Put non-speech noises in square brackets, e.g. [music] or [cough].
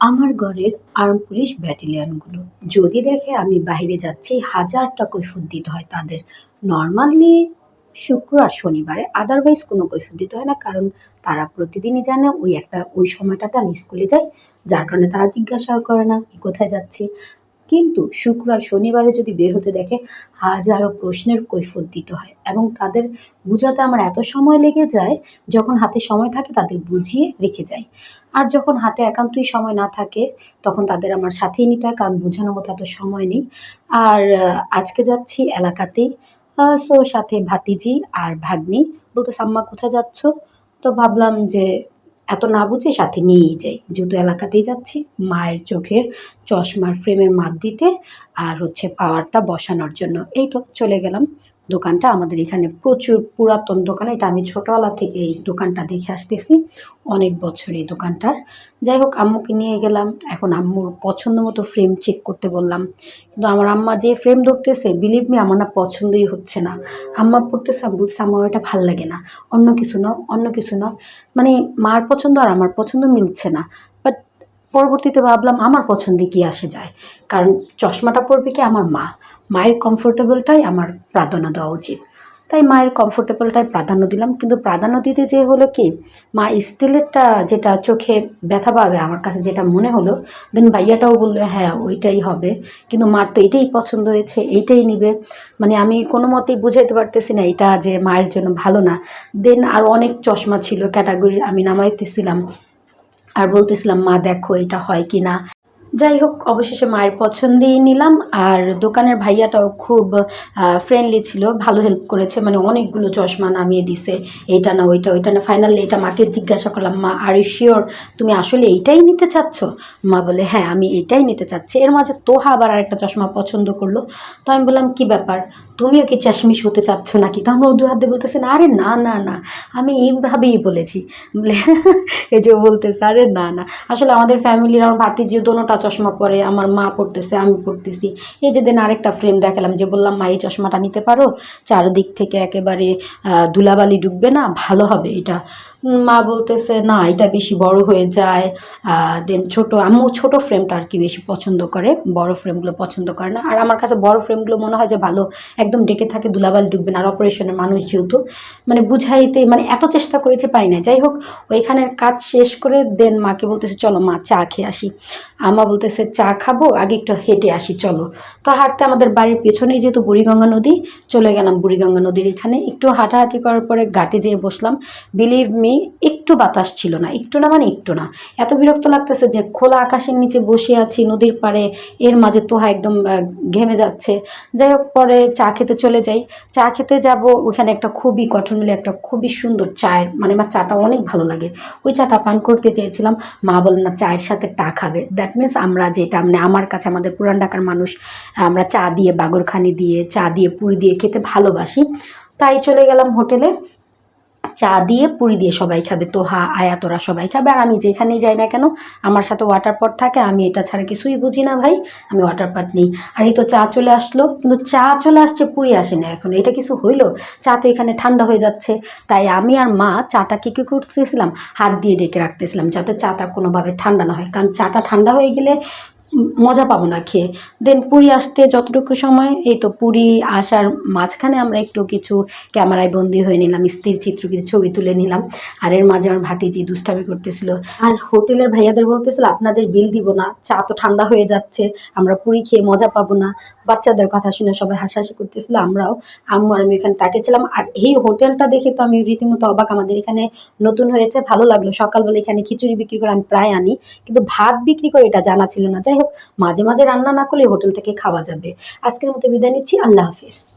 আমার ঘরের arm police ব্যাটালিয়নগুলো। যদি দেখে আমি বাইরে যাচ্ছি, হাজারটা কৈফিয়ত দিতে হয় তাদের। নর্মালি শুক্র আর শনিবারে আদারওয়াইজ কোনো কৈফুদ দিতে হয় না, কারণ তারা প্রতিদিনই জানে ওই একটা, ওই সময়টাতে আমি স্কুলে যাই, যার কারণে তারা জিজ্ঞাসাও করে না কোথায় যাচ্ছি। কিন্তু শুক্র আর শনিবারে যদি বের হতে দেখে, হাজারো প্রশ্নের কৈফত দিতে হয় এবং তাদের বোঝাতে আমার এত সময় লেগে যায়, যখন হাতে সময় থাকে তাদের বুঝিয়ে রেখে যাই। আর যখন হাতে একান্তই সময় না থাকে, তখন তাদের আমার সাথেই নিতে হয়, কারণ বোঝানোর মতো এত সময় নেই। আর আজকে যাচ্ছি এলাকাতেই সো সাথে ভাতিজি আর ভাগ্নি, বলতে সাম্মা কোথায় যাচ্ছ? তো ভাবলাম যে এত না বুঝে সাথে নিয়েই যাই। জুতো এলাকাতেই যাচ্ছি, মায়ের চোখের চশমার ফ্রেমের মাপ দিতে আর হচ্ছে পাওয়ারটা বসানোর জন্য। এই তো চলে গেলাম। দোকানটা আমাদের এখানে প্রচুর পুরাতন দোকান। এটা আমি ছোটোবেলা থেকে এই দোকানটা দেখে আসতেছি। অনেক বছর এই দোকানটার। যাই হোক, আম্মুকে নিয়ে গেলাম। এখন আম্মুর পছন্দ মতো ফ্রেম চেক করতে বললাম। কিন্তু আমার আম্মা যে ফ্রেম ধরতেছে বিলিভ মি আমার না পছন্দই হচ্ছে না। আম্মা পড়তেছে বলছি আমার এটা ভালো লাগে না। অন্য কিছু নাও, অন্য কিছু নাও। মানে মার পছন্দ আর আমার পছন্দ মিলছে না। বাট পরবর্তীতে ভাবলাম, আমার পছন্দে কি আসে যায়? কারণ চশমাটা পরবে কি আমার মা? মায়ের কমফোর্টেবলটাই আমার প্রাধান্য দেওয়া উচিত। তাই মায়ের কমফোর্টেবলটাই প্রাধান্য দিলাম। কিন্তু প্রাধান্য দিতে যে হলো কি, মা স্টিলেরটা যেটা চোখে ব্যথা পাবে আমার কাছে যেটা মনে হলো দেন ভাইয়াটাও বলল হ্যাঁ ওইটাই হবে। কিন্তু মার তো এটাই পছন্দ হয়েছে, এইটাই নিবে। মানে আমি কোনো মতেই বুঝাইতে পারতেছি না এটা যে মায়ের জন্য ভালো না। দেন আর অনেক চশমা ছিল ক্যাটাগরি আমি নামাইতেছিলাম। আর বলতেছিলাম, মা, দেখো এটা হয় কি না যাই হোক অবশেষে মায়ের পছন্দেই নিলাম। আর দোকানের ভাইয়াটাও খুব ফ্রেন্ডলি ছিল, ভালো হেল্প করেছে। মানে অনেকগুলো চশমা নামিয়ে দিছে, এইটা না ওইটা ওইটা না ফাইনালি এটা মাকে জিজ্ঞাসা করলাম, মা আর শিওর তুমি আসলে এইটাই নিতে চাচ্ছ? মা বলে হ্যাঁ আমি এটাই নিতে চাচ্ছি। এর মাঝে তোহা আবার আরেকটা চশমা পছন্দ করল। তো আমি বললাম, কি ব্যাপার? তুমিও কি চাশমিশ হতে চাচ্ছ নাকি? তখন ও দু হাত দিয়ে বলতেছে, না আরে না না না, আমি এইভাবেই বলেছি। বলে, [laughs] এই যে বলতেছে, আরে, না না। আসলে আমাদের ফ্যামিলির আমার ভাতিজি দোনোটা চশমা পরে আমার মা পড়তেছে, আমি পড়তেছি। এই যে দিন আরেকটা ফ্রেম দেখালাম যে বললাম, মা, এই চশমাটা নিতে পারো? চারদিক থেকে একেবারে ধুলাবালি ঢুকবে না? ভালো হবে এটা। মা বলতেছে, না, এটা বেশি বড় হয়ে যায়। দেন ছোট, আম্মু ছোট ফ্রেমটা আর কি বেশি পছন্দ করে, বড় ফ্রেমগুলো পছন্দ করে না। আর আমার কাছে বড় ফ্রেমগুলো মনে হয় যে ভালো, একদম ডেকে থাকে, দুলাবালি ঢুকবে না, আর অপারেশনের মানুষ যেহেতু মানে বুঝাইতে মানে এত চেষ্টা করেছে পাই না যাই হোক, ওইখানের কাজ শেষ করে দেন মাকে বলতেছে, চলো মা, চা খেয়ে আসি। আমা বলতেছে, চা খাব, আগে একটু হেঁটে আসি, চলো। তো হাঁটতে আমাদের বাড়ির পেছনেই যেহেতু বুড়িগঙ্গা নদী, চলে গেলাম বুড়িগঙ্গা নদীর এখানে। একটু হাঁটাহাঁটি করার পরে ঘাটে যেয়ে বসলাম। বিলিভ মি একটু বাতাস ছিল না, একটু না মানে একটু না। এত বিরক্ত লাগতেছে যে খোলা আকাশের নিচে বসে আছি, নদীর পাড়ে, এর মাঝে তোহা একদম ঘেমে যাচ্ছে। যাই হোক, পরে চা খেতে চলে যাই। চা খেতে যাব ওখানে একটা খুবই গঠন মিলে একটা খুবই সুন্দর চায়ের মানে আমার চাটা অনেক ভালো লাগে। ওই চাটা পান করতে চেয়েছিলাম, মা বলেন না, চায়ের সাথে টা খাবে। দ্যাট মিন্স আমরা যেটা মানে আমার কাছে, আমাদের পুরান ঢাকার মানুষ, আমরা চা দিয়ে, বাগরখানি দিয়ে, চা দিয়ে, পুরি দিয়ে খেতে ভালোবাসি। তাই চলে গেলাম হোটেলে। চা দিয়ে পুরি দিয়ে সবাই খাবে, তোহা আয়া তোরা সবাই খাবে। আর আমি যেখানেই যাই না কেন, আমার সাথে ওয়াটার পট থাকে, আমি এটা ছাড়া কিছুই বুঝি না ভাই, আমি ওয়াটার পট নিই। আর এই তো চা চলে আসলো, কিন্তু চা চলে আসছে, পুরি আসে না এখন। এটা কিছু হইল? চা তো এখানে ঠান্ডা হয়ে যাচ্ছে। তাই আমি আর মা চাটা কি কি করতেছিলাম? হাত দিয়ে ডেকে রাখতেছিলাম, যাতে চাটা কোনোভাবে ঠান্ডা না হয়। কারণ চাটা ঠান্ডা হয়ে গেলে মজা পাবো না খেয়ে। দেন পুরি আসতে যতটুকু সময়, এই তো পুরি আসার মাঝখানে আমরা একটু কিছু ক্যামেরায় বন্দি হয়ে নিলাম স্থির চিত্র কিছু ছবি তুলে নিলাম। আর এর মাঝে আমার ভাতিজি দুষ্টামি করতেছিল। আর হোটেলের ভাইয়াদের বলতেছিল, আপনাদের বিল দিব না, চা তো ঠান্ডা হয়ে যাচ্ছে, আমরা পুরি খেয়ে মজা পাবো না। বাচ্চাদের কথা শুনে সবাই হাসাহাসি করতেছিল, আমরাও, আম্মু আর আমি এখানে তাকিয়েছিলাম আর এই হোটেলটা দেখে তো আমি রীতিমতো অবাক, আমাদের এখানে নতুন হয়েছে, ভালো লাগল। সকালবেলা এখানে খিচুড়ি বিক্রি করে আমি প্রায় আনি, কিন্তু ভাত বিক্রি করে এটা জানা ছিল না। যাই হোক মাঝে মাঝে রান্না না করলে হোটেল থেকে খাওয়া যাবে। আজকের মতো বিদায় নিচ্ছি। আল্লাহ হাফিজ।